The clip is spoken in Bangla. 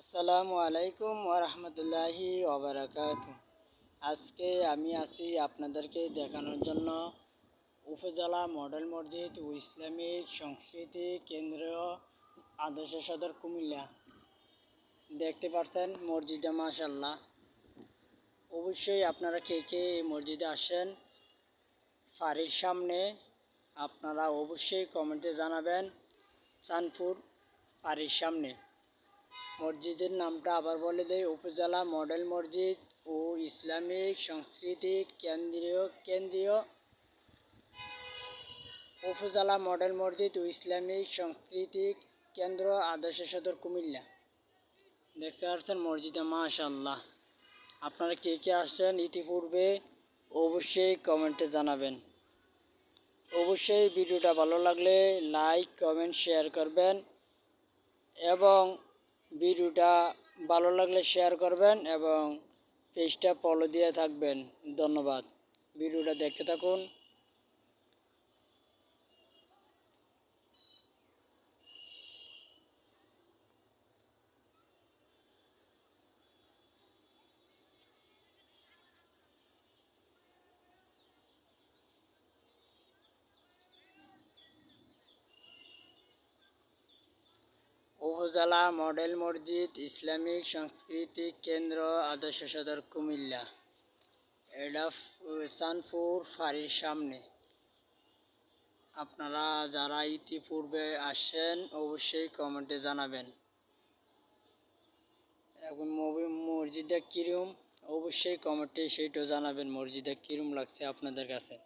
আসসালামু আলাইকুম ওরহমতুল্লাহি ওবরাকাত আজকে আমি আছি আপনাদেরকে দেখানোর জন্য উপজেলা মডেল মসজিদ ও ইসলামিক সংস্কৃতি কেন্দ্র আদর্শ সদর কুমিল্লা। দেখতে পাচ্ছেন মসজিদে মাশাল্লাহ অবশ্যই আপনারা কে কে এই মসজিদে আসেন ফাঁড়ির সামনে আপনারা অবশ্যই কমেন্টে জানাবেন, চাঁদপুর ফাঁড়ির সামনে। মসজিদের নামটা আবার বলে দেয়। উপজেলা মডেল মসজিদ ও ইসলামিক সংস্কৃতি কেন্দ্রীয় কেন্দ্রীয় উপজেলা মডেল মসজিদ ও ইসলামিক সংস্কৃতি কেন্দ্র আদর্শ সদর কুমিল্লা। দেখতে পাচ্ছেন মসজিদে মাশাল্লাহ আপনারা কে কে আসছেন ইতিপূর্বে অবশ্যই কমেন্টে জানাবেন। অবশ্যই ভিডিওটা ভালো লাগলে লাইক, কমেন্ট, শেয়ার করবেন এবং ভিডিওটা ভালো লাগলে শেয়ার করবেন এবং পেজটা ফলো দিয়ে থাকবেন। ধন্যবাদ। ভিডিওটা দেখতে থাকুন। উপজেলা মডেল মসজিদ, ইসলামিক সাংস্কৃতিক কেন্দ্র, আদর্শ সদর কুমিল্লা। এটা চানপুর ফাঁড়ির সামনে। আপনারা যারা ইতিপূর্বে আসেন অবশ্যই কমেন্টে জানাবেন। এখন মসজিদটা কিরম? অবশ্যই কমেন্টে সেইটাও জানাবেন, মসজিদটা কিরম লাগছে আপনাদের কাছে।